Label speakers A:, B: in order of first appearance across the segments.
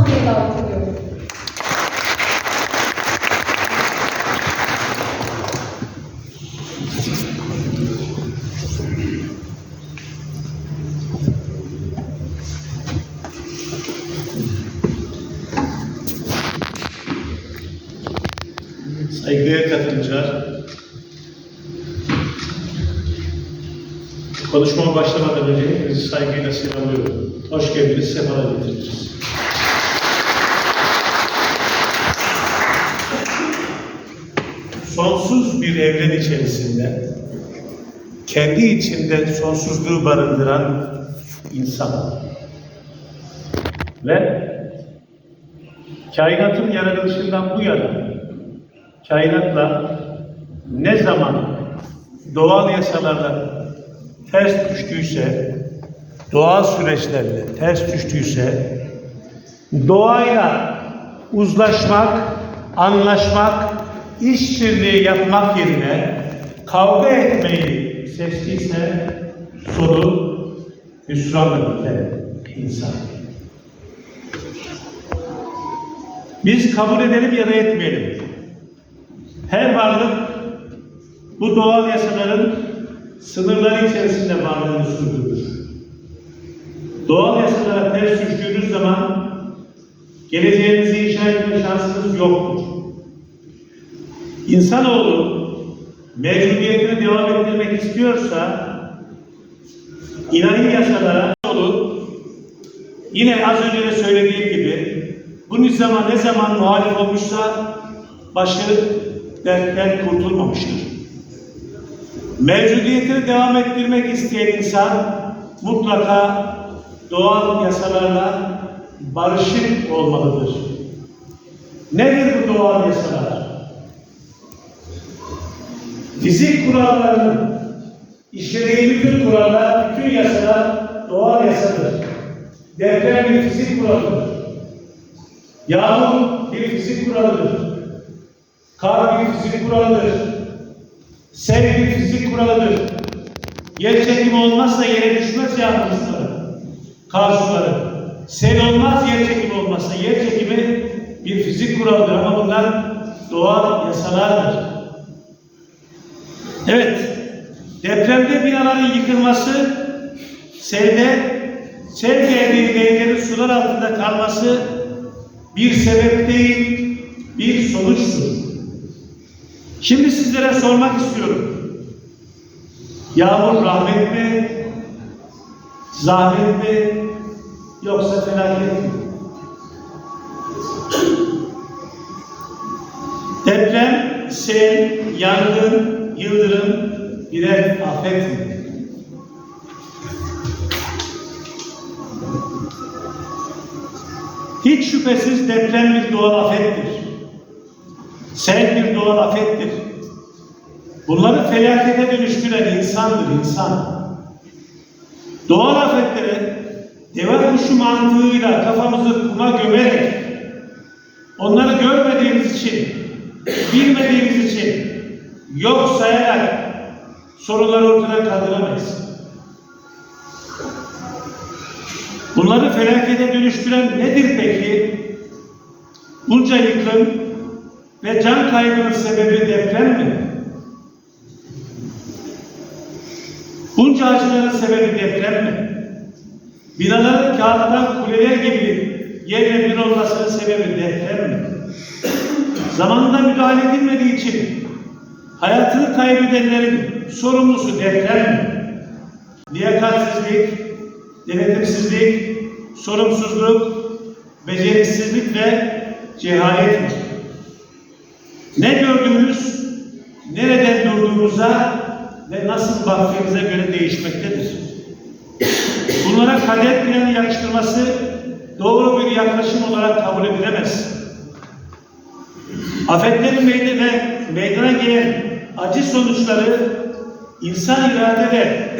A: sahneye davet ediyorum. Saygıdeğer katılımcılar, konuşmama başlamadan önce hepinizi saygıyla selamlıyorum. Hoş geldiniz, sefalar getirdiniz. Sonsuz bir evren içerisinde kendi içinde sonsuzluğu barındıran insan. Ve kainatın yaratılışından bu yana kainatla ne zaman doğal yasalarla ters düştüyse, doğal süreçlerle ters düştüyse, doğayla uzlaşmak, anlaşmak, işbirliği yapmak yerine kavga etmeyi seçtiyse sonu hüsranla biten insan. Biz kabul edelim ya da etmeyelim. Her varlık bu doğal yasaların sınırları içerisinde varlığını sürdürür. Doğal yasalara ters düştüğünüz zaman geleceğinizi inşa etme şansınız yoktur. İnsanoğlu mevcudiyetini devam ettirmek istiyorsa ilahi yasalara olur. Yine az önce de söylediğim gibi bu nizama ne zaman muhalif olmuşsa başı dertten kurtulmamıştır. Mevcudiyetini devam ettirmek isteyen insan mutlaka doğal yasalarla barışık olmalıdır. Nedir bu doğal yasalar? Fizik kurallarının işlediği bütün kurallar, bütün yasalar doğal yasadır. Deprem bir fizik kuralıdır. Yağmur bir fizik kuralıdır. Kar bir fizik kuralıdır. Sel bir fizik kuralıdır. Yer çekimi olmazsa yere düşmez yağmur. Kar suları. Sel olmaz yer çekimi olmazsa. Yer çekimi bir fizik kuralıdır ama bunlar doğal yasalardır. Evet, depremde binaların yıkılması, selde sel evlerin sular altında kalması bir sebep değil, bir sonuçtur. Şimdi sizlere sormak istiyorum. Yağmur rahmet mi, zahmet mi, yoksa felaket mi? Deprem, sel, yangın, yıldırım birer afet mi? Hiç şüphesiz deprem bir doğal afettir. Sel bir doğal afettir. Bunları felakete dönüştüren insandır insan. Doğal afetlere deve kuşu mantığıyla kafamızı kuma gömerek onları görmediğimiz için, bilmediğimiz için yok sayarak soruları ortadan kaldıramayız. Bunları felakete dönüştüren nedir peki? Bunca yıkım ve can kaybının sebebi deprem mi? Bunca acıların sebebi deprem mi? Binaların kağıttan kuleler gibi yerle bir olmasının sebebi deprem mi? Zamanında müdahale edilmediği için hayatını kaybedenlerin sorumlusu deprem? Liyakatsizlik, denetimsizlik, sorumsuzluk, beceriksizlik ve cehalet mi? Ne gördüğümüz, nereden durduğumuza ve nasıl baktığımıza göre değişmektedir. Bunlara kader planı yakıştırması doğru bir yaklaşım olarak kabul edilemez. Afetlerin meydana, meydana gelen acı sonuçları insan irade ve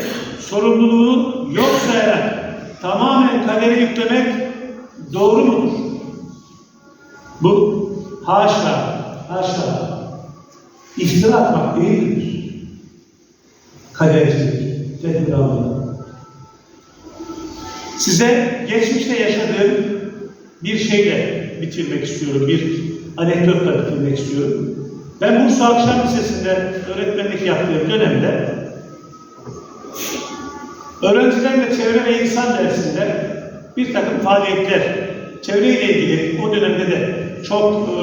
A: sorumluluğu yok sayarak tamamen kadere yüklemek doğru mudur? Bu haşa, haşa iftira atmak değildir. Kadercilik, tedbirallık. Size geçmişte yaşadığım bir şeyle bitirmek istiyorum. Bir anekdotla bitirmek istiyorum. Ben Bursa Akşam Lisesi'nde öğretmenlik yaptığım dönemde öğrencilerle çevre ve insan dersinde bir takım faaliyetler, çevreyle ilgili o dönemde de çok e,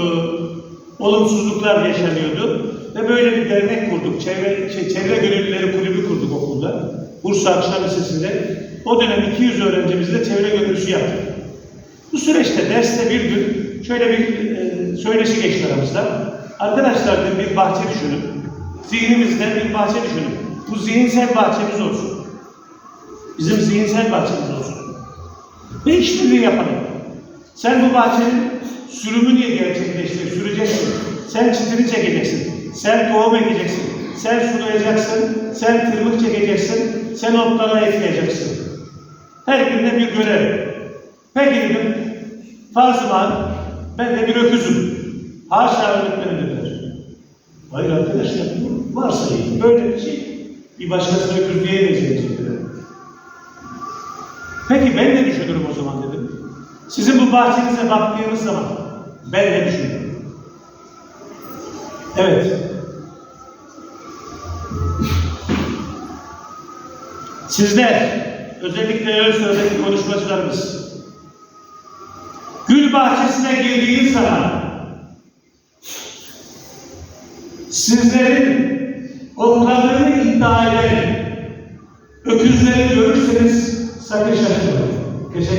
A: olumsuzluklar yaşanıyordu. Ve böyle bir dernek kurduk. Çevre, şey, Çevre Gönüllüleri Kulübü kurduk okulda. Bursa Akşam Lisesi'nde. O dönem 200 öğrencimizle çevre gönüllüsü yaptık. Bu süreçte derste bir gün şöyle bir e, söyleşi geçti aramızda. Arkadaşlar bir bahçe düşünün. Zihnimizde bir bahçe düşünün. Bu zihinsel bahçemiz olsun. Bizim zihinsel bahçemiz olsun. Ve işbirliği yapalım. Sen bu bahçenin sürümünü gerçekleştir, süreceksin. Sen çitini çekeceksin. Sen tohum ekeceksin. Sen sulayacaksın. Sen tırmık çekeceksin. Sen otlara ekleyeceksin. Her birine bir görev. Peki dedim, Farzıma ben de bir öküzüm. Haşa öğretmenim dediler. Hayır arkadaşlar, bu varsayın. Böyle bir şey. Bir başkasına öküz diyemeyeceğiz dediler. Peki ben de düşünürüm o zaman dedim. Sizin bu bahçenize baktığınız zaman ben de düşünürüm. Evet. Sizler, özellikle Özsöz'deki konuşmacılarımız, gül bahçesine girdiğiniz zaman sizlerin otladığını iddia eden öküzleri görürseniz sakın şaşırmayın. Teşekkür